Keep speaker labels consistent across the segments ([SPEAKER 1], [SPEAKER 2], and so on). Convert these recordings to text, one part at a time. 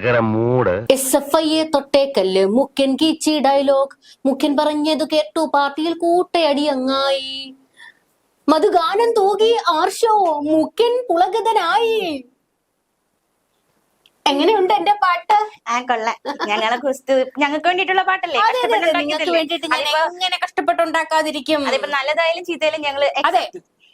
[SPEAKER 1] ഭയങ്കര mood
[SPEAKER 2] S F ഐയെ തൊട്ടേക്കല്ല്. മുഖ്യൻ കീച്ചി dialogue. മുഖ്യൻ പറഞ്ഞത് കേട്ടു. പാർട്ടിയിൽ കൂട്ടയടി അങ്ങായി മധുഗാനം തൂകി ആർഷോ. മുഖ്യൻ പുളകതനായി എങ്ങനെയുണ്ട് എന്റെ പാട്ട്?
[SPEAKER 3] ആ കൊള്ളാം. ഞങ്ങളെ കുസ്തു ഞങ്ങൾക്ക് വേണ്ടിയിട്ടുള്ള പാട്ടല്ലേ?
[SPEAKER 2] നിങ്ങൾക്ക് വേണ്ടിയിട്ട് ഞാൻ എങ്ങനെ കഷ്ടപ്പെട്ടുണ്ടാക്കാതിരിക്കും?
[SPEAKER 3] അതിപ്പോ നല്ലതായാലും ചീത്തയായാലും ഞങ്ങൾ
[SPEAKER 2] അതെ.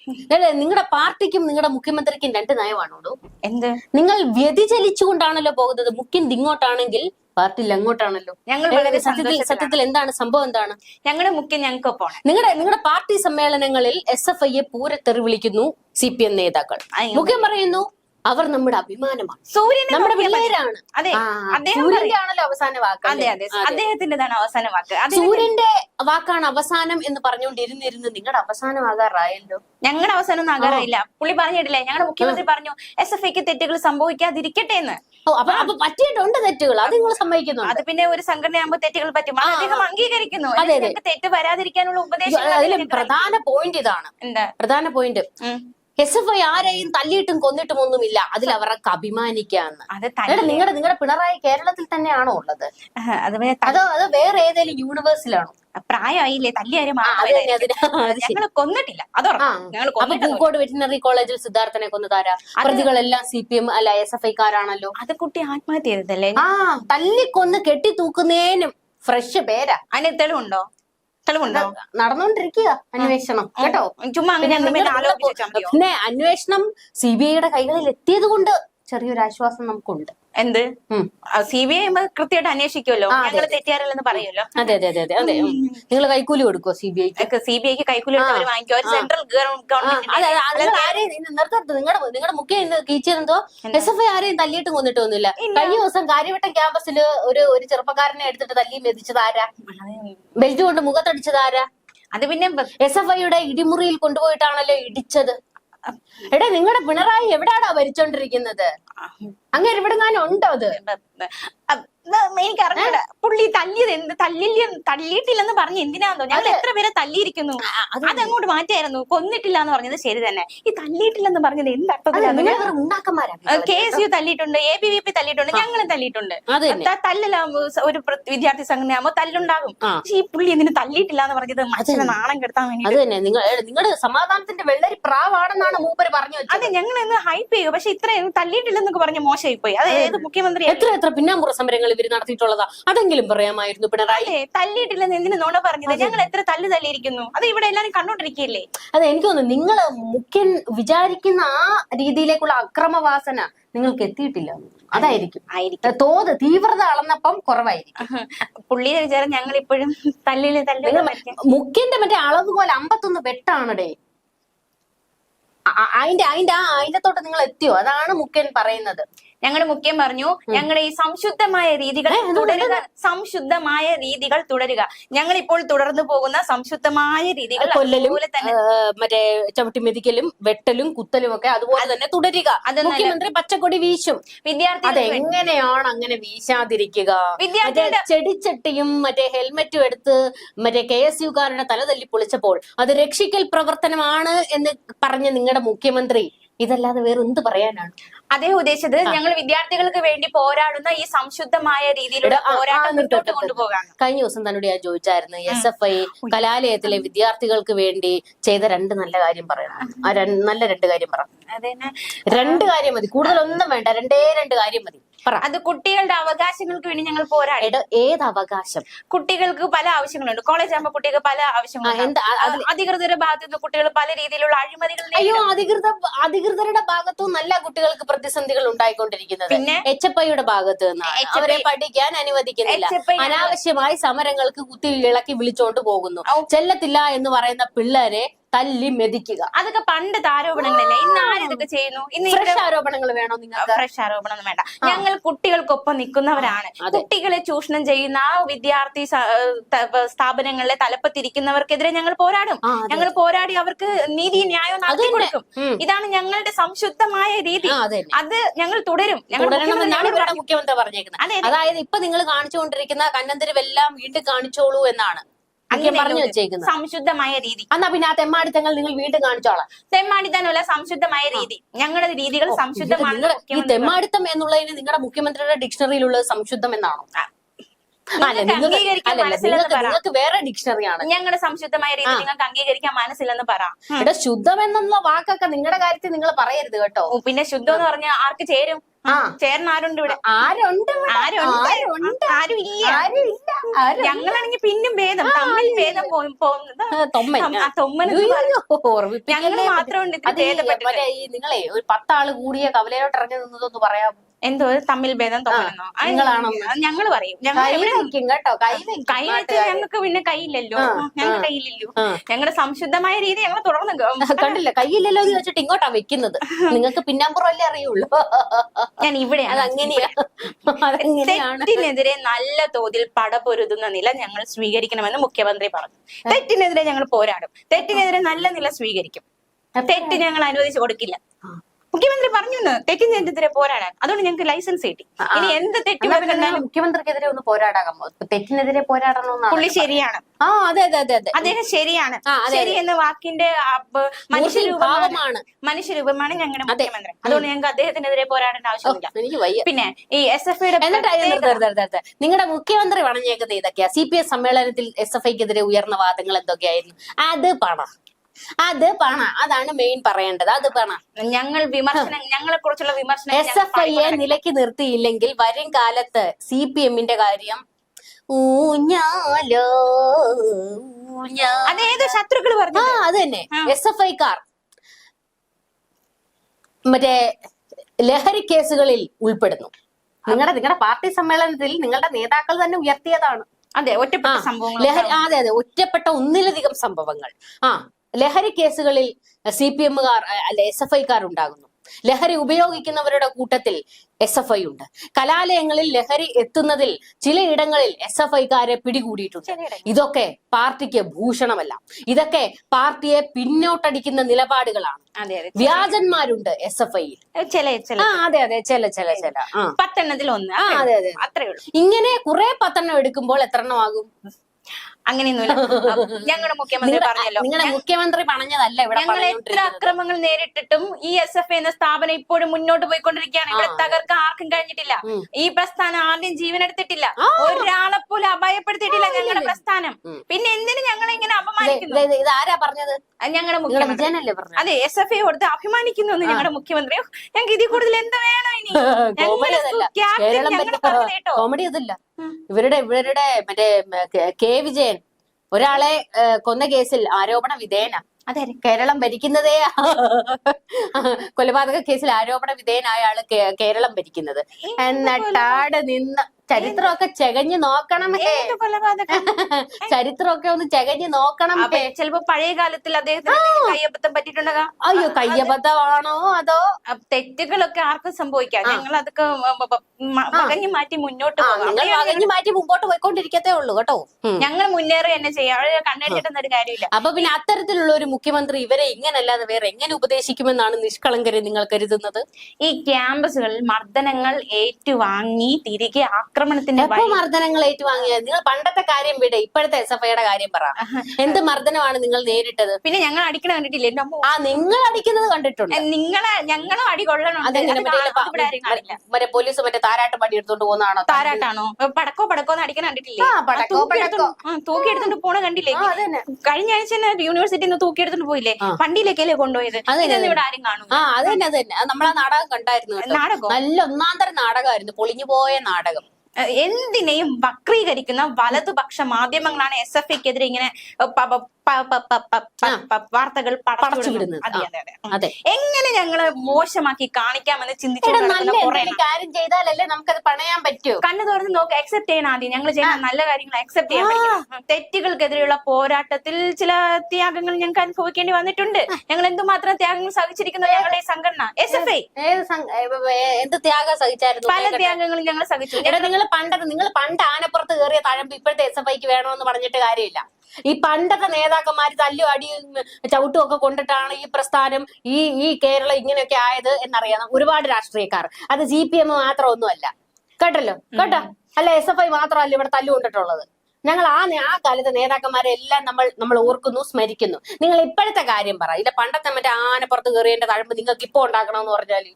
[SPEAKER 2] നിങ്ങളുടെ പാർട്ടിക്കും നിങ്ങളുടെ മുഖ്യമന്ത്രിക്കും രണ്ട് നയമാണോടോ?
[SPEAKER 3] എന്ത്?
[SPEAKER 2] നിങ്ങൾ വ്യതിചലിച്ചുകൊണ്ടാണല്ലോ പോകുന്നത്. മുഖ്യം ഇങ്ങോട്ടാണെങ്കിൽ പാർട്ടിയിൽ അങ്ങോട്ടാണല്ലോ.
[SPEAKER 3] ഞങ്ങൾ വളരെ
[SPEAKER 2] സത്യത്തിൽ സത്യത്തിൽ എന്താണ് സംഭവം എന്താണ്?
[SPEAKER 3] ഞങ്ങളുടെ മുഖ്യം ഞങ്ങൾക്ക് പോകണം
[SPEAKER 2] നിങ്ങളുടെ നിങ്ങളുടെ പാർട്ടി സമ്മേളനങ്ങളിൽ എസ് എഫ് ഐയെ പൂരത്തെറി വിളിക്കുന്നു സി പി എം നേതാക്കൾ. മുഖ്യം പറയുന്നു അവർ നമ്മുടെ അഭിമാനമാണ്.
[SPEAKER 3] സൂര്യനെ
[SPEAKER 2] നമ്മുടെ പിള്ളേരാണ്.
[SPEAKER 3] അതെ അദ്ദേഹം
[SPEAKER 2] സൂര്യന്റെ ആണല്ലോ അവസാന വാക്ക്.
[SPEAKER 3] അതെ അതെ. അദ്ദേഹത്തിന്റെതാണ് അവസാന വാക്ക്.
[SPEAKER 2] സൂര്യന്റെ വാക്കാണ് അവസാനം എന്ന് പറഞ്ഞുകൊണ്ടിരുന്നിരുന്ന് നിങ്ങളുടെ അവസാനമാകാറായല്ലോ.
[SPEAKER 3] ഞങ്ങളുടെ അവസാനം ഒന്നും ആകാറായില്ല പുള്ളി പറഞ്ഞിട്ടില്ലേ? ഞങ്ങളുടെ മുഖ്യമന്ത്രി പറഞ്ഞു എസ് എഫ് ഐക്ക് തെറ്റുകൾ സംഭവിക്കാതിരിക്കട്ടെ എന്ന്.
[SPEAKER 2] ഓ അപ്പൊ അപ്പൊ പറ്റിയിട്ടുണ്ട് തെറ്റുകൾ. അത് നിങ്ങൾ സംഭവിക്കുന്നു
[SPEAKER 3] അത് പിന്നെ ഒരു സംഘടനയാകുമ്പോൾ തെറ്റുകൾ പറ്റും. അദ്ദേഹം അംഗീകരിക്കുന്നു. തെറ്റ് വരാതിരിക്കാനുള്ള ഉപദേശം
[SPEAKER 2] അതിലെ പ്രധാന പോയിന്റ് ഇതാണ്.
[SPEAKER 3] എന്താ?
[SPEAKER 2] പ്രധാന പോയിന്റ്. എസ് എഫ് ഐ ആരെയും തല്ലിയിട്ടും കൊന്നിട്ടും ഒന്നുമില്ല. അതിൽ അവർക്ക് അഭിമാനിക്കാന്ന് നിങ്ങളുടെ നിങ്ങളുടെ പിണറായി കേരളത്തിൽ തന്നെയാണോ ഉള്ളത്?
[SPEAKER 3] അത്
[SPEAKER 2] അതോ വേറെ ഏതെങ്കിലും യൂണിവേഴ്സിലാണോ?
[SPEAKER 3] പ്രായമായില്ലേ? തല്ലി ആരും
[SPEAKER 2] ആ, അത് തന്നെ, അതിന് അത് ശരി.
[SPEAKER 3] ഞങ്ങൾ കൊന്നിട്ടില്ല. അതോർമ്മ
[SPEAKER 2] ആ.
[SPEAKER 3] ഞങ്ങൾ
[SPEAKER 2] അപ്പൊ
[SPEAKER 3] കൊന്നിട്ടില്ല
[SPEAKER 2] പൂക്കോട് വെറ്റിനറി കോളേജിൽ സിദ്ധാർത്ഥനെ കൊന്നതാരാ? പ്രതികളെല്ലാം സി പി എം അല്ല എസ് എഫ് ഐക്കാരാണല്ലോ.
[SPEAKER 3] അത് കുട്ടി ആത്മഹത്യ ചെയ്തതല്ലേ?
[SPEAKER 2] ആ തല്ലിക്കൊന്ന് കെട്ടി തൂക്കുന്നേനും ഫ്രഷ് പേരാ.
[SPEAKER 3] അതിന് തെളിവുണ്ടോ? തെളിവുണ്ടോ
[SPEAKER 2] നടന്നുകൊണ്ടിരിക്കുക അന്വേഷണം കേട്ടോ?
[SPEAKER 3] ചുമ്മാ അങ്ങനെ
[SPEAKER 2] പിന്നെ
[SPEAKER 3] ഞങ്ങൾ
[SPEAKER 2] നിങ്ങൾ
[SPEAKER 3] ആലോചിച്ച് വെച്ചാൽ മതിയോ?
[SPEAKER 2] പിന്നെ അന്വേഷണം സി ബി ഐയുടെ കൈകളിൽ എത്തിയത് കൊണ്ട് ചെറിയൊരു ആശ്വാസം നമുക്കുണ്ട്.
[SPEAKER 3] എന്ത്. സി ബി ഐ കൃത്യമായിട്ട് അന്വേഷിക്കുമല്ലോ? ഞങ്ങൾ
[SPEAKER 2] അതെ.
[SPEAKER 3] തെറ്റിയാറില്ലെന്ന് പറയുമല്ലോ?
[SPEAKER 2] അതെ അതെ അതെ അതെ നിങ്ങൾ കൈക്കൂലി കൊടുക്കോ സി ബി ഐക്ക്
[SPEAKER 3] സി ബി ഐക്ക് കൈക്കൂലി വാങ്ങിക്കും സെൻട്രൽ
[SPEAKER 2] നിർത്തരുത്. നിങ്ങളുടെ നിങ്ങളുടെ മുഖ്യ ഇന്ന് എസ് എഫ് ഐ ആരെയും തല്ലിയിട്ട് കൊന്നിട്ട് ഒന്നുമില്ല. കഴിഞ്ഞ ദിവസം കാര്യവട്ടം ക്യാമ്പസിൽ ഒരു ഒരു ചെറുപ്പക്കാരനെ എടുത്തിട്ട് തല്ലി മെതിച്ചത് ആരാ? ബെൽറ്റ് കൊണ്ട് മുഖത്തടിച്ചത് ആരാ?
[SPEAKER 3] അത് പിന്നെ
[SPEAKER 2] എസ് എഫ് ഐയുടെ ഇടിമുറിയിൽ കൊണ്ടുപോയിട്ടാണല്ലോ ഇടിച്ചത്. എടാ നിങ്ങളുടെ പിണറായി എവിടാടാ ഭരിച്ചോണ്ടിരിക്കുന്നത്? അങ്ങനെ എവിടെങ്ങാനും ഉണ്ടോ അത്?
[SPEAKER 3] എനിക്ക് അറിഞ്ഞൂടാ പുള്ളി തല്ലിയത് എന്ത്? തല്ലില്ല തല്ലിയിട്ടില്ലെന്ന് പറഞ്ഞ് എന്തിനാന്നോ? ഞങ്ങൾ എത്ര പേരെ തല്ലിയിരിക്കുന്നു? അതങ്ങോട്ട് മാറ്റിയായിരുന്നു കൊന്നിട്ടില്ല എന്ന് പറഞ്ഞത് ശരി തന്നെ. ഈ തല്ലിയിട്ടില്ലെന്ന് പറഞ്ഞത് എന്ത് അർത്ഥത്തിലാണ്
[SPEAKER 2] നിങ്ങൾ ഉണ്ടാക്കന്മാരാ
[SPEAKER 3] കെ എസ് യു തല്ലിയിട്ടുണ്ട് എ ബി വി പി തല്ലിയിട്ടുണ്ട് ഞങ്ങളും തല്ലിയിട്ടുണ്ട്.
[SPEAKER 2] അത് തന്നെ.
[SPEAKER 3] ത- തല്ലലാകുമ്പോ സ- ഒരു വിദ്യാർത്ഥി സംഘടനയാകുമ്പോ തല്ലുണ്ടാകും. പക്ഷെ ഈ പുള്ളി എന്തിനു തല്ലിയിട്ടില്ല എന്ന് പറഞ്ഞത് മനുഷ്യനെ നാണം കെടുത്താൻ വേണ്ടി
[SPEAKER 2] അത് തന്നെ. നിങ്ങൾ നിങ്ങളുടെ സമാധാനത്തിന്റെ വെള്ളരി പ്രാവാണെന്നാണ് മൂപ്പര് പറഞ്ഞു
[SPEAKER 3] അതെ ഞങ്ങൾ ഹൈപ്പ് ചെയ്യും പക്ഷെ ഇത്രയും തല്ലിയിട്ടില്ലെന്നൊക്കെ പറഞ്ഞ് മോശമായി പോയി അത്. ഏത് മുഖ്യമന്ത്രി
[SPEAKER 2] എത്ര എത്ര പിന്നാമ്പുറ സമരങ്ങൾ ഇവർ നടത്തിയിട്ടുള്ളതാ. അതെങ്കിലും പറയാമായിരുന്നു പിണറായി.
[SPEAKER 3] തല്ലിയിട്ടില്ല തല്ലിയിട്ടില്ലെന്ന് എന്തിനു നോണ പറഞ്ഞത്? ഞങ്ങൾ എത്ര തല്ലു തല്ലിയിരിക്കുന്നു? അത് ഇവിടെ എല്ലാരും കണ്ടോണ്ടിരിക്കുകയല്ലേ?
[SPEAKER 2] അതെ എനിക്ക് തോന്നുന്നു നിങ്ങൾ മുഖ്യൻ വിചാരിക്കുന്ന ആ രീതിയിലേക്കുള്ള അക്രമവാസന നിങ്ങൾക്ക് എത്തിയിട്ടില്ല. അതായിരിക്കും.
[SPEAKER 3] ആയിരിക്കും.
[SPEAKER 2] തോത് തീവ്രത അളന്നപ്പം കുറവായിരിക്കും.
[SPEAKER 3] പുള്ളിയുടെ വിചാരം ഞങ്ങൾ ഇപ്പോഴും തല്ലിൽ തല്ലിൽ.
[SPEAKER 2] മുഖ്യന്റെ മറ്റേ അളവ് പോലെ അമ്പത്തൊന്ന് വെട്ടാണടേ. അതിന്റെ അതിന്റെ ആ അതിന്റെ തൊട്ട് നിങ്ങൾ എത്തിയോ? അതാണ് മുഖ്യൻ പറയുന്നത്.
[SPEAKER 3] ഞങ്ങളുടെ മുഖ്യം പറഞ്ഞു ഞങ്ങൾ ഈ സംശുദ്ധമായ രീതികൾ തുടരുക. സംശുദ്ധമായ രീതികൾ തുടരുക. ഞങ്ങൾ ഇപ്പോൾ തുടർന്നു പോകുന്ന സംശുദ്ധമായ രീതികൾ അതുപോലെ തന്നെ
[SPEAKER 2] മറ്റേ ചവിട്ടി മെതിക്കലും വെട്ടലും കുത്തലും ഒക്കെ അതുപോലെ തന്നെ തുടരുക.
[SPEAKER 3] അത്
[SPEAKER 2] മുഖ്യമന്ത്രി പച്ചക്കൊടി വീശും.
[SPEAKER 3] വിദ്യാർത്ഥി
[SPEAKER 2] എങ്ങനെയാണ് അങ്ങനെ വീശാതിരിക്കുക?
[SPEAKER 3] വിദ്യാർത്ഥിയുടെ
[SPEAKER 2] ചെടിച്ചട്ടിയും മറ്റേ ഹെൽമെറ്റും എടുത്ത് മറ്റേ കെ എസ് യുക്കാരുടെ തല തല്ലി പൊളിച്ചപ്പോൾ അത് രക്ഷിക്കൽ പ്രവർത്തനമാണ് എന്ന് പറഞ്ഞ നിങ്ങളുടെ മുഖ്യമന്ത്രി. ഇതല്ലാതെ വേറെ എന്ത് പറയാനാണ്?
[SPEAKER 3] അതേ ഉദ്ദേശിച്ചത് ഞങ്ങൾ വിദ്യാർത്ഥികൾക്ക് വേണ്ടി പോരാടുന്ന ഈ സംശുദ്ധമായ രീതിയിലുള്ള
[SPEAKER 2] ആ,
[SPEAKER 3] പോരാട്ടം മുന്നോട്ട് കൊണ്ടുപോകാൻ
[SPEAKER 2] കഴിഞ്ഞ ദിവസം തന്നോട് ഞാൻ ചോദിച്ചായിരുന്നു എസ് എഫ് ഐ കലാലയത്തിലെ വിദ്യാർത്ഥികൾക്ക് വേണ്ടി ചെയ്ത രണ്ട് നല്ല കാര്യം പറയണം. ആ രണ്ട് നല്ല രണ്ട് കാര്യം പറ. രണ്ട് കാര്യം മതി. കൂടുതലൊന്നും വേണ്ട. രണ്ടേ രണ്ട് കാര്യം മതി.
[SPEAKER 3] അത് കുട്ടികളുടെ അവകാശങ്ങൾക്ക് വേണ്ടി ഞങ്ങൾ പോരാടി.
[SPEAKER 2] ഏത് അവകാശം?
[SPEAKER 3] കുട്ടികൾക്ക് പല ആവശ്യങ്ങളുണ്ട്. കോളേജ് ആകുമ്പോൾ കുട്ടികൾക്ക് പല ആവശ്യങ്ങളുണ്ട്. അധികൃതരുടെ ഭാഗത്ത് നിന്ന് കുട്ടികൾ പല രീതിയിലുള്ള അഴിമതികൾ.
[SPEAKER 2] അയ്യോ അധികൃത അധികൃതരുടെ ഭാഗത്തു നല്ല കുട്ടികൾക്ക് പ്രതിസന്ധികൾ ഉണ്ടായിക്കൊണ്ടിരിക്കുന്നത്.
[SPEAKER 3] പിന്നെ?
[SPEAKER 2] എച്ച് എഫ് ഐയുടെ ഭാഗത്ത് നിന്നാണ് അവരെ പഠിക്കാൻ അനുവദിക്കുന്നില്ല. അനാവശ്യമായി സമരങ്ങൾക്ക് കുത്തി ഇളക്കി വിളിച്ചോണ്ട് പോകുന്നു. ചെല്ലത്തില്ല എന്ന് പറയുന്ന പിള്ളേരെ തല്ലി മെതിക്കുക.
[SPEAKER 3] അതൊക്കെ പണ്ടത്തെ ആരോപണങ്ങളല്ലേ? ഇന്ന് ആരിതൊക്കെ ചെയ്യുന്നു? ഇന്ന്
[SPEAKER 2] ഫ്രഷ് ആരോപണങ്ങൾ വേണോ നിങ്ങൾക്ക്?
[SPEAKER 3] ഫ്രഷ് ആരോപണം വേണ്ട. ഞങ്ങൾ കുട്ടികൾക്കൊപ്പം നിൽക്കുന്നവരാണ്. കുട്ടികളെ ചൂഷണം ചെയ്യുന്ന ആ വിദ്യാർത്ഥി സ്ഥാപനങ്ങളിലെ തലപ്പത്തിരിക്കുന്നവർക്കെതിരെ ഞങ്ങൾ പോരാടും. ഞങ്ങൾ പോരാടി അവർക്ക് നീതി ന്യായം നടത്തി കൊടുക്കും. ഇതാണ് ഞങ്ങളുടെ സംശുദ്ധമായ രീതി. അത് ഞങ്ങൾ തുടരും. ഞങ്ങൾ
[SPEAKER 2] തുടരണമെന്നാണ്
[SPEAKER 3] മുഖ്യമന്ത്രി
[SPEAKER 2] പറഞ്ഞേക്കുന്നത്.
[SPEAKER 3] അതെ, അതെ.
[SPEAKER 2] അതായത് ഇപ്പൊ നിങ്ങൾ കാണിച്ചുകൊണ്ടിരിക്കുന്ന കന്നന്തരവെല്ലാം വീണ്ടും കാണിച്ചോളൂ എന്നാണ്. പറഞ്ഞു വെച്ചേക്കുന്നത്.
[SPEAKER 3] സംശുദ്ധമായ രീതി.
[SPEAKER 2] എന്നാ പിന്നെ ആ തെമ്മാടിത്തങ്ങൾ നിങ്ങൾ വീണ്ടും കാണിച്ചോളാം.
[SPEAKER 3] തെമ്മാടിത്തനല്ല സംശുദ്ധമായ രീതി. ഞങ്ങളുടെ രീതികൾ സംശുദ്ധമാണ്
[SPEAKER 2] ഈ തെമ്മാടിത്തം എന്നുള്ളതിന് നിങ്ങളുടെ മുഖ്യമന്ത്രിയുടെ ഡിക്ഷണറിയിലുള്ളത് സംശുദ്ധം എന്നാണോ?
[SPEAKER 3] നിങ്ങൾക്ക്
[SPEAKER 2] വേറെ ഡിക്ഷണറി ആണ്
[SPEAKER 3] ഞങ്ങളുടെ സംശുദ്ധമായ രീതി നിങ്ങൾക്ക് അംഗീകരിക്കാൻ മനസ്സില്ലെന്ന് പറ.
[SPEAKER 2] ഇവിടെ ശുദ്ധം എന്നുള്ള വാക്കൊക്കെ നിങ്ങളുടെ കാര്യത്തിൽ നിങ്ങൾ പറയരുത് കേട്ടോ.
[SPEAKER 3] പിന്നെ ശുദ്ധം എന്ന് പറഞ്ഞാൽ ആർക്ക് ചേരും. ചേർന്ന് ആരുണ്ട് ഇവിടെ?
[SPEAKER 2] ആരുണ്ട്?
[SPEAKER 3] ആരുണ്ട്? ആരും ഇല്ല.
[SPEAKER 2] ആരും ഇല്ല
[SPEAKER 3] ഞങ്ങളാണെങ്കിൽ പിന്നും ഭേദം തമ്മിൽ ഭേദം പോകുന്നത് ഞങ്ങൾ മാത്രമുണ്ട്
[SPEAKER 2] നിങ്ങളെ ഒരു പത്താൾ കൂടിയ കവലയിലോട്ട് ഇറങ്ങി നിന്നതൊന്ന് പറയാമോ?
[SPEAKER 3] എന്തോ തമ്മിൽ ഭേദം
[SPEAKER 2] തോന്നണോ
[SPEAKER 3] ഞങ്ങൾ ഞങ്ങൾ പറയും.
[SPEAKER 2] കൈ
[SPEAKER 3] വെച്ച്. ഞങ്ങൾക്ക് പിന്നെ കൈയില്ലല്ലോ ഞങ്ങൾ
[SPEAKER 2] കയ്യില്ലല്ലോ.
[SPEAKER 3] ഞങ്ങളുടെ സംശുദ്ധമായ രീതി ഞങ്ങൾ തുടർന്ന്
[SPEAKER 2] കണ്ടില്ല. കയ്യില്ലല്ലോ എന്ന് വെച്ചിട്ട് ഇങ്ങോട്ടാ വെക്കുന്നത്. നിങ്ങൾക്ക് പിന്നാമ്പുറമല്ലേ അറിയുള്ളൂ.
[SPEAKER 3] ഞാൻ
[SPEAKER 2] ഇവിടെ
[SPEAKER 3] തെറ്റിനെതിരെ നല്ല തോതിൽ പടപൊരുതുന്ന നില ഞങ്ങൾ സ്വീകരിക്കണമെന്ന് മുഖ്യമന്ത്രി പറഞ്ഞു. തെറ്റിനെതിരെ ഞങ്ങൾ പോരാടും. തെറ്റിനെതിരെ നല്ല നില സ്വീകരിക്കും. തെറ്റ് ഞങ്ങൾ അനുവദിച്ചു കൊടുക്കില്ല. മുഖ്യമന്ത്രി പറഞ്ഞു തെറ്റിനെതിരെ പോരാടാൻ? അതുകൊണ്ട് ഞങ്ങൾക്ക് ലൈസൻസ് കിട്ടി. ഇനി എന്ത് തെറ്റ്
[SPEAKER 2] മുഖ്യമന്ത്രിക്കെതിരെ ഒന്ന് പോരാടാമോ തെറ്റിനെതിരെ പോരാടണം
[SPEAKER 3] പുള്ളി ശരിയാണ്.
[SPEAKER 2] ആ അതെ അതെ അതെ അതെ.
[SPEAKER 3] അദ്ദേഹം ശരിയാണ്. ശരി എന്ന വാക്കിന്റെ മനുഷ്യരൂപമാണ് മനുഷ്യരൂപമാണ് ഞങ്ങളുടെ മുഖ്യമന്ത്രി. അതുകൊണ്ട് ഞങ്ങൾക്ക് അദ്ദേഹത്തിനെതിരെ പോരാടേണ്ട ആവശ്യമില്ല.
[SPEAKER 2] എനിക്ക് വയ്യ.
[SPEAKER 3] പിന്നെ ഈ എസ് എഫ് ഐയുടെ
[SPEAKER 2] നിങ്ങളുടെ മുഖ്യമന്ത്രി പറഞ്ഞേക്കുന്നത് ഇതൊക്കെയാ. സി പി എസ് സമ്മേളനത്തിൽ എസ് എഫ് ഐക്കെതിരെ ഉയർന്ന വാദങ്ങൾ എന്തൊക്കെയായിരുന്നു? അത് പണ അത് പണ. അതാണ് മെയിൻ പറയേണ്ടത്. അത് പണ.
[SPEAKER 3] ഞങ്ങൾ വിമർശനം ഞങ്ങളെ കുറിച്ചുള്ള വിമർശനം
[SPEAKER 2] എസ് എഫ് ഐയെ നിലയ്ക്ക് നിർത്തിയില്ലെങ്കിൽ വരും കാലത്ത് സി പി എമ്മിന്റെ കാര്യം. ഊഞ്ഞാലോ ഊഞ്ഞാ.
[SPEAKER 3] അതേതോ ശത്രുക്കൾ
[SPEAKER 2] ആ
[SPEAKER 3] പറഞ്ഞു
[SPEAKER 2] അത് തന്നെ. എസ് എഫ് ഐക്കാർ മറ്റേ ലഹരി കേസുകളിൽ ഉൾപ്പെടുന്നു. നിങ്ങളുടെ നിങ്ങളുടെ പാർട്ടി സമ്മേളനത്തിൽ നിങ്ങളുടെ നേതാക്കൾ തന്നെ ഉയർത്തിയതാണ്.
[SPEAKER 3] അതെ ഒറ്റപ്പെട്ട
[SPEAKER 2] ആ,
[SPEAKER 3] സംഭവങ്ങൾ
[SPEAKER 2] ലഹരി അതെ അതെ. ഒറ്റപ്പെട്ട ഒന്നിലധികം സംഭവങ്ങൾ. ആ ലഹരി കേസുകളിൽ സി പി എമ്മുകാർ അല്ല എസ് എഫ് ഐക്കാർ ഉണ്ടാകുന്നു ലഹരി ഉപയോഗിക്കുന്നവരുടെ കൂട്ടത്തിൽ എസ് എഫ് ഐ ഉണ്ട്. കലാലയങ്ങളിൽ ലഹരി എത്തുന്നതിൽ ചിലയിടങ്ങളിൽ എസ് എഫ് ഐക്കാരെ പിടികൂടിയിട്ടുണ്ട്. ഇതൊക്കെ പാർട്ടിക്ക് ഭൂഷണമല്ല. ഇതൊക്കെ പാർട്ടിയെ പിന്നോട്ടടിക്കുന്ന നിലപാടുകളാണ്. വ്യാജന്മാരുണ്ട് എസ് എഫ് ഐയിൽ. അതെ അതെ. ചില ചില ചില.
[SPEAKER 3] പത്തെണ്ണത്തിൽ ഒന്ന്
[SPEAKER 2] അതെ, അതെ.
[SPEAKER 3] അത്രേ ഉള്ളൂ.
[SPEAKER 2] ഇങ്ങനെ കുറെ പത്തെണ്ണം എടുക്കുമ്പോൾ എത്ര എണ്ണം ആകും?
[SPEAKER 3] അങ്ങനെയൊന്നുമില്ല. ഞങ്ങളുടെ മുഖ്യമന്ത്രി പറഞ്ഞല്ലോ
[SPEAKER 2] നിങ്ങളുടെ മുഖ്യമന്ത്രി പറഞ്ഞതല്ല ഇവിടെ
[SPEAKER 3] ഞങ്ങൾ എത്ര അക്രമങ്ങൾ നേരിട്ടിട്ടും ഈ എസ് എഫ് എന്ന സ്ഥാപനം ഇപ്പോഴും മുന്നോട്ട് പോയിക്കൊണ്ടിരിക്കുകയാണ്. ഇവിടെ തകർക്കാൻ ആർക്കും കഴിഞ്ഞിട്ടില്ല. ഈ പ്രസ്ഥാനം ആദ്യം ജീവൻ എടുത്തിട്ടില്ല. ഒരാളെ പോലും അപായപ്പെടുത്തിയിട്ടില്ല ഞങ്ങളുടെ പ്രസ്ഥാനം. പിന്നെ എന്തിനു ഞങ്ങളെ ഇങ്ങനെ അപമാനിക്കുന്നു?
[SPEAKER 2] ഇത് ആരാ പറഞ്ഞത്?
[SPEAKER 3] ഞങ്ങളുടെ മുഖ്യമന്ത്രി. അതെ എസ് എഫ് ഐ കൊടുത്ത് അഭിമാനിക്കുന്നു ഞങ്ങളുടെ മുഖ്യമന്ത്രി. ഞങ്ങൾക്ക് ഇതിൽ കൂടുതൽ എന്ത് വേണം ഇനി?
[SPEAKER 2] കോമഡി അതല്ല. ഇവരുടെ ഇവരുടെ മറ്റേ കെ വിജയൻ. ഒരാളെ കൊന്ന കേസിൽ ആരോപണ വിധേയന.
[SPEAKER 3] അതെ
[SPEAKER 2] കേരളം ഭരിക്കുന്നതേ കൊലപാതക കേസിൽ ആരോപണ വിധേയനായ ആൾ കേരളം ഭരിക്കുന്നത്. എന്നിട്ടാട് നിന്ന് ചരിത്രമൊക്കെ ചെകഞ്ഞു നോക്കണം ചരിത്രമൊക്കെ ഒന്ന് ചെകഞ്ഞു നോക്കണം
[SPEAKER 3] ചിലപ്പോ പഴയ കാലത്തിൽ അദ്ദേഹത്തിന് കയ്യബദ്ധം പറ്റിയിട്ടുണ്ടാകാം?
[SPEAKER 2] അയ്യോ കയ്യബദ്ധമാണോ അതോ?
[SPEAKER 3] തെറ്റുകളൊക്കെ ആർക്കും സംഭവിക്കാം. ഞങ്ങൾ അതൊക്കെ വകഞ്ഞു മാറ്റി മുന്നോട്ട്
[SPEAKER 2] ആ,
[SPEAKER 3] പോകാം.
[SPEAKER 2] വകഞ്ഞു മാറ്റി മുമ്പോട്ട് പോയിക്കൊണ്ടിരിക്കത്തേ ഉള്ളൂ കേട്ടോ.
[SPEAKER 3] ഞങ്ങൾ മുന്നേറി തന്നെ ചെയ്യാം. കണ്ണടിച്ചിട്ടൊന്നും ഒരു കാര്യമില്ല.
[SPEAKER 2] അപ്പൊ പിന്നെ അത്തരത്തിലുള്ള ഒരു മുഖ്യമന്ത്രി ഇവരെ ഇങ്ങനല്ലാതെ വേറെ എങ്ങനെ ഉപദേശിക്കുമെന്നാണ് നിഷ്കളങ്കരെ നിങ്ങൾ കരുതുന്നത്?
[SPEAKER 3] ഈ ക്യാമ്പസുകളിൽ മർദ്ദനങ്ങൾ ഏറ്റുവാങ്ങി തിരികെ ആക്രമണത്തിന്റെ
[SPEAKER 2] മർദ്ദനങ്ങൾ ഏറ്റുവാങ്ങിയത്? നിങ്ങൾ പണ്ടത്തെ കാര്യം വിട് ഇപ്പോഴത്തെ എസ് എഫ് ഐയുടെ കാര്യം പറ. എന്ത് മർദ്ദനമാണ് നിങ്ങൾ നേരിട്ടത്?
[SPEAKER 3] പിന്നെ ഞങ്ങൾ അടിക്കണ കണ്ടിട്ടില്ല? എന്റെ അമ്മ
[SPEAKER 2] ആ നിങ്ങൾ അടിക്കുന്നത് കണ്ടിട്ടുണ്ട്.
[SPEAKER 3] നിങ്ങളെ ഞങ്ങളും അടി കൊള്ളണം?
[SPEAKER 2] മറ്റേ പോലീസ് മറ്റേ താരാട്ട് പടി എടുത്തോണ്ട് പോകുന്നതാണോ?
[SPEAKER 3] താരാട്ടാണോ? പടക്കോ പടക്കോന്ന് അടിക്കണ കണ്ടിട്ടില്ലേ?
[SPEAKER 2] പടക്കോ,
[SPEAKER 3] തൂക്കി എടുത്തോണ്ട്- പോണ കണ്ടില്ലേ. കഴിഞ്ഞ ആഴ്ച തന്നെ യൂണിവേഴ്സിറ്റിയിൽ നിന്ന് തൂക്കി എടുത്തോണ്ട് പോയില്ലേ? വണ്ടിയിലേക്കല്ലേ കൊണ്ടുപോയത്?
[SPEAKER 2] അതന്നെ,
[SPEAKER 3] ഇവിടെ ആരും കാണും
[SPEAKER 2] ആ അത് തന്നെ അത് തന്നെ. നമ്മളാ നാടകം കണ്ടായിരുന്നു
[SPEAKER 3] നാടകം?
[SPEAKER 2] നല്ല ഒന്നാന്തര നാടകമായിരുന്നു. പൊളിഞ്ഞു പോയ നാടകം.
[SPEAKER 3] എന്തിനേയും വക്രീകരിക്കുന്ന വലതുപക്ഷ മാധ്യമങ്ങളാണ് എസ് എഫ് ഐക്കെതിരെ ഇങ്ങനെ വാർത്തകൾ പടച്ചുവിടുന്നത്. അതെ എങ്ങനെ ഞങ്ങൾ മോശമാക്കി കാണിക്കാമെന്ന് ചിന്തിച്ചു
[SPEAKER 2] കാര്യം ചെയ്താലല്ലേ നമുക്കത് പണയാൻ പറ്റൂ.
[SPEAKER 3] കണ്ണു തുറന്ന് നോക്ക് അക്സെപ്റ്റ് ചെയ്യാൻ ആദ്യം ഞങ്ങൾ ചെയ്യുന്ന നല്ല കാര്യങ്ങൾ അക്സെപ്റ്റ് ചെയ്യാൻ പഠിക്കണം തെറ്റുകൾക്കെതിരെയുള്ള പോരാട്ടത്തിൽ ചില ത്യാഗങ്ങൾ ഞങ്ങൾക്ക് അനുഭവിക്കേണ്ടി വന്നിട്ടുണ്ട്. ഞങ്ങൾ എന്തുമാത്രം ത്യാഗങ്ങൾ സഹിച്ചിരിക്കുന്നു ഞങ്ങളുടെ സംഘടന? എസ് എഫ് ഐ
[SPEAKER 2] എന്ത് ത്യാഗം സഹിച്ചായിരുന്നു?
[SPEAKER 3] പല ത്യാഗങ്ങളും ഞങ്ങൾ സഹിച്ചു.
[SPEAKER 2] നിങ്ങൾ പണ്ടത് നിങ്ങൾ പണ്ട് ആനപ്പുറത്ത് കയറിയ തഴമ്പ് ഇപ്പോഴത്തെ എസ് എഫ് ഐക്ക് വേണമെന്ന് പറഞ്ഞിട്ട് കാര്യമില്ല. ഈ പണ്ടത്തെ നേതാക്കന്മാര് തല്ലും അടിയും ചവിട്ടും ഒക്കെ കൊണ്ടിട്ടാണ് ഈ പ്രസ്ഥാനം ഈ ഈ കേരളം ഇങ്ങനെയൊക്കെ ആയത് എന്നറിയാം ഒരുപാട് രാഷ്ട്രീയക്കാർ. അത് സി പി എം മാത്രം ഒന്നുമല്ല കേട്ടല്ലോ കേട്ടോ? അല്ല എസ് എഫ് ഐ മാത്രമല്ല ഇവിടെ തല്ലു കൊണ്ടിട്ടുള്ളത്. ഞങ്ങൾ ആ ആ കാലത്തെ നേതാക്കന്മാരെ എല്ലാം നമ്മൾ നമ്മൾ ഓർക്കുന്നു സ്മരിക്കുന്നു. നിങ്ങൾ ഇപ്പോഴത്തെ കാര്യം പറ. ഇല്ല പണ്ടത്തെ മറ്റേ ആനപ്പുറത്ത് കയറിയതിന്റെ തഴമ്പ് നിങ്ങൾക്ക് ഇപ്പൊ ഉണ്ടാക്കണമെന്ന് പറഞ്ഞാൽ.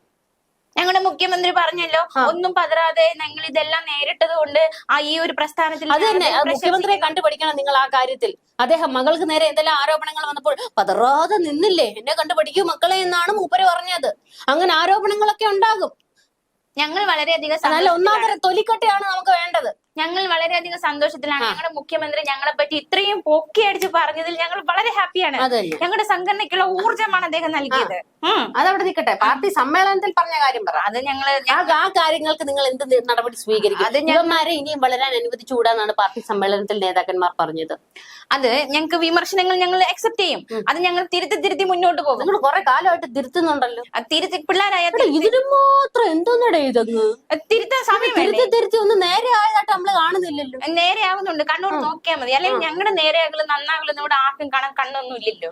[SPEAKER 3] ഞങ്ങളുടെ മുഖ്യമന്ത്രി പറഞ്ഞല്ലോ ഒന്നും പതറാതെ ഞങ്ങൾ ഇതെല്ലാം നേരിട്ടത് കൊണ്ട് ആ ഈ ഒരു പ്രസ്ഥാനത്തിൽ
[SPEAKER 2] അത് തന്നെ. മുഖ്യമന്ത്രിയെ കണ്ടുപഠിക്കണം നിങ്ങൾ ആ കാര്യത്തിൽ. അദ്ദേഹം മകൾക്ക് നേരെ എന്തെല്ലാം ആരോപണങ്ങൾ വന്നപ്പോൾ പതറാതെ നിന്നില്ലേ? എന്നെ കണ്ടുപഠിക്കൂ മക്കളെ എന്നാണ് മൂപ്പര് പറഞ്ഞത്. അങ്ങനെ ആരോപണങ്ങളൊക്കെ ഉണ്ടാകും.
[SPEAKER 3] ഞങ്ങൾ വളരെയധികം
[SPEAKER 2] നല്ല ഒന്നാമത്തെ തൊലിക്കട്ടയാണ് നമുക്ക് വേണ്ടത്.
[SPEAKER 3] ഞങ്ങൾ വളരെയധികം സന്തോഷത്തിലാണ്. ഞങ്ങളുടെ മുഖ്യമന്ത്രി ഞങ്ങളെ പറ്റി ഇത്രയും പൊക്കി അടിച്ച് പറഞ്ഞതിൽ ഞങ്ങൾ വളരെ ഹാപ്പിയാണ്. ഞങ്ങളുടെ സംഘടനയ്ക്കുള്ള ഊർജമാണ് അദ്ദേഹം നൽകിയത്.
[SPEAKER 2] അതവിടെ നിൽക്കട്ടെ. പാർട്ടി സമ്മേളനത്തിൽ പറഞ്ഞ കാര്യം പറ.
[SPEAKER 3] അത് ഞങ്ങൾ
[SPEAKER 2] ആ ആ കാര്യങ്ങൾക്ക് നിങ്ങൾ എന്ത് നടപടി സ്വീകരിക്കും?
[SPEAKER 3] അത്
[SPEAKER 2] ഞങ്ങന്മാരെ ഇനിയും വളരാൻ അനുവദിച്ചുകൂടാന്നാണ് പാർട്ടി സമ്മേളനത്തിൽ നേതാക്കന്മാർ പറഞ്ഞത്.
[SPEAKER 3] അത് ഞങ്ങൾക്ക് വിമർശനങ്ങൾ ഞങ്ങൾ അക്സെപ്റ്റ് ചെയ്യും. അത് ഞങ്ങൾ തിരുത്തി തിരുത്തി മുന്നോട്ട് പോകും.
[SPEAKER 2] നിങ്ങൾ കുറെ കാലമായിട്ട് തിരുത്തുന്നുണ്ടല്ലോ.
[SPEAKER 3] തിരുത്തി പിള്ളേരായ
[SPEAKER 2] ഇതിനും മാത്രം എന്തോന്നടേ ഇതങ്ങ്?
[SPEAKER 3] തിരുത്താൻ സമയം?
[SPEAKER 2] തിരുത്തി തിരുത്തി ഒന്ന് നേരെ ആയതായിട്ട് നമ്മൾ കാണുന്നില്ലല്ലോ.
[SPEAKER 3] നേരെ ആവുന്നുണ്ട് കണ്ണോട് നോക്കിയാൽ മതി. അല്ലെങ്കിൽ ഞങ്ങളുടെ നേരെയാകലും നന്നാകലും ഇവിടെ ആർക്കും കാണാൻ കണ്ണൊന്നും ഇല്ലല്ലോ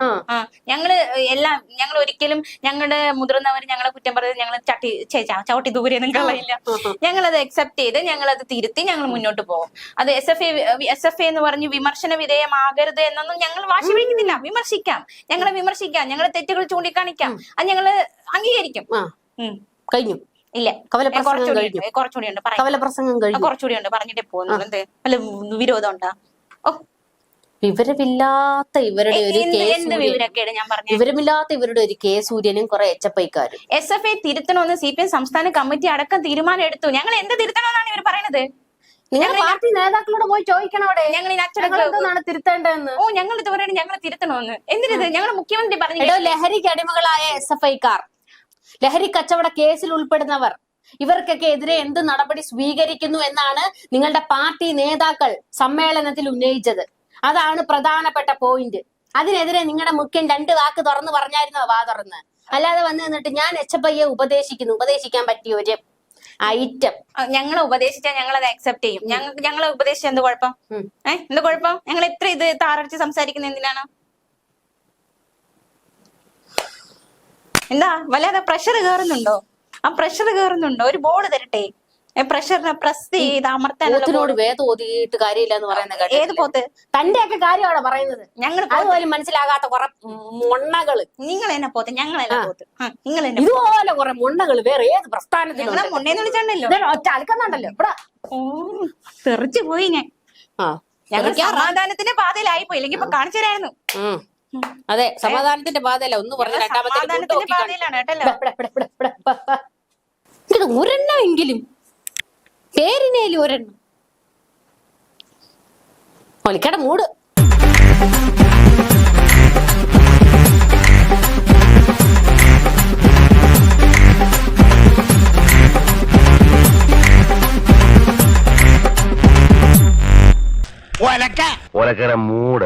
[SPEAKER 3] ഞങ്ങൾ എല്ലാം ഞങ്ങൾ ഒരിക്കലും ഞങ്ങളുടെ മുതിർന്നവർ ഞങ്ങളെ കുറ്റം പറഞ്ഞത് ഞങ്ങൾ ചട്ടി ചവിട്ടി ദൂരെയൊന്നും കളയില്ല ഞങ്ങളത് അക്സെപ്റ്റ് ചെയ്ത് ഞങ്ങളത് തിരുത്തി ഞങ്ങൾ മുന്നോട്ട് പോകും. അത് S F S F A എന്ന് പറഞ്ഞ് വിമർശന വിധേയമാകരുത് എന്നൊന്നും ഞങ്ങൾ വാശി പിടിക്കുന്നില്ല. വിമർശിക്കാം. ഞങ്ങളെ വിമർശിക്കാം. ഞങ്ങളെ തെറ്റുകൾ ചൂണ്ടിക്കാണിക്കാം. അത് ഞങ്ങൾ അംഗീകരിക്കും.
[SPEAKER 2] കഴിഞ്ഞു.
[SPEAKER 3] ഇല്ല.
[SPEAKER 2] കവലപ്രസംഗം കഴിഞ്ഞു
[SPEAKER 3] കുറച്ചുകൂടി ഉണ്ട്.
[SPEAKER 2] കവലപ്രസംഗം കഴിഞ്ഞു
[SPEAKER 3] കുറച്ചുകൂടി ഉണ്ട്. പറഞ്ഞിട്ടേ പോകുന്നു എന്ത്? വല്ല വിരോധം ഉണ്ടാ ഓ.
[SPEAKER 2] വിവരമില്ലാത്ത ഇവരുടെ ഒരു വിവരമില്ലാത്ത ഇവരുടെ ഒരു കെ സൂര്യനും കുറെ എച്ച് എഫ് ഐക്കാരും.
[SPEAKER 3] എസ് എഫ് ഐ തിരുത്തണമെന്ന് സി പി എം സംസ്ഥാന കമ്മിറ്റി അടക്കം തീരുമാനം എടുത്തു. ഞങ്ങൾ എന്ത് തിരുത്തണമെന്നാണ് ഇവർ പറയുന്നത്
[SPEAKER 2] നിങ്ങൾ പാർട്ടി നേതാക്കളോട് പോയി ചോദിക്കണം അവിടെ.
[SPEAKER 3] ഞങ്ങൾ
[SPEAKER 2] ഞങ്ങൾ എന്താണ് തിരുത്തേണ്ടതെന്ന്?
[SPEAKER 3] ഓ ഞങ്ങൾ ഇത് പറയുന്നത് ഞങ്ങൾ തിരുത്തണമെന്ന്. എന്തിനത്? ഞങ്ങളുടെ മുഖ്യമന്ത്രി പറഞ്ഞു
[SPEAKER 2] ലഹരിക്ക് അടിമകളായ എസ് എഫ് ഐക്കാർ. ലഹരി കച്ചവട കേസിൽ ഉൾപ്പെടുന്നവർ ഇവർക്കൊക്കെ എതിരെ എന്ത് നടപടി സ്വീകരിക്കുന്നു എന്നാണ് നിങ്ങളുടെ പാർട്ടി നേതാക്കൾ സമ്മേളനത്തിൽ ഉന്നയിച്ചത്. അതാണ് പ്രധാനപ്പെട്ട പോയിന്റ് അതിനെതിരെ നിങ്ങളുടെ മുഖ്യൻ രണ്ട് വാക്ക് തുറന്നു പറഞ്ഞായിരുന്നോ വാ തുറന്ന്? അല്ലാതെ വന്നു നിന്നിട്ട് ഞാൻ എച്ച് എഫ് ഐയെ ഉപദേശിക്കുന്നു. ഉപദേശിക്കാൻ പറ്റിയ ഒരു ഐറ്റം
[SPEAKER 3] ഞങ്ങളെ ഉപദേശിച്ചാൽ ഞങ്ങൾ അത് അക്സെപ്റ്റ് ചെയ്യും. ഞങ്ങൾ ഞങ്ങളെ ഉപദേശിച്ച എന്ത് കുഴപ്പം? ഏഹ് എന്ത് കുഴപ്പം? ഞങ്ങൾ ഇത്ര ഇത് താറടിച്ച് സംസാരിക്കുന്നത് എന്തിനാണ്? എന്താ വല്ലാതെ പ്രഷർ കയറുന്നുണ്ടോ ആ പ്രഷർ കയറുന്നുണ്ടോ ഒരു ബോർഡ് തരട്ടെ. പ്രഷറിനെ പ്രസ് ചെയ്ത് അമർത്താനുള്ള
[SPEAKER 2] പോത്തിനോട് വേദം കാര്യമില്ല എന്ന് പറയുന്ന
[SPEAKER 3] ഏത്? പോത്ത്?
[SPEAKER 2] തന്റെ ഒക്കെ കാര്യമാണ് പറയുന്നത്.
[SPEAKER 3] ഞങ്ങൾ
[SPEAKER 2] അതുപോലും മനസ്സിലാകാത്ത കുറെ മൊണ്ണകൾ.
[SPEAKER 3] നിങ്ങൾ എന്നെ പോത്ത്. ഞങ്ങൾ എന്നെ പോത്ത്. നിങ്ങൾ
[SPEAKER 2] ഇതുപോലെ കുറെ മൊണ്ണകൾ വേറെ ഏത് പ്രസ്ഥാനത്തിലും
[SPEAKER 3] വിളിച്ചിട്ടുണ്ടല്ലോ
[SPEAKER 2] ഇതേ ഒറ്റ അലക്കുന്നുണ്ടല്ലോ ഇവിടെ.
[SPEAKER 3] തെറിച്ചു പോയി ഞാൻ.
[SPEAKER 2] ആ.
[SPEAKER 3] ഞങ്ങൾ സമാധാനത്തിന്റെ പാതയിലായി പോയി ഇല്ലെങ്കിൽ ഇപ്പൊ കാണിച്ചു തരായിരുന്നു.
[SPEAKER 2] അതെ സമാധാനത്തിന്റെ പാതയല്ല. ഒന്ന് പറഞ്ഞ രണ്ടാമത്തെ ഒരെണ്ണമെങ്കിലും. പേരിനേലും ഒരെണ്ണം. ഒലിക്കട മൂട്.
[SPEAKER 1] ഒലക്കര മൂട്.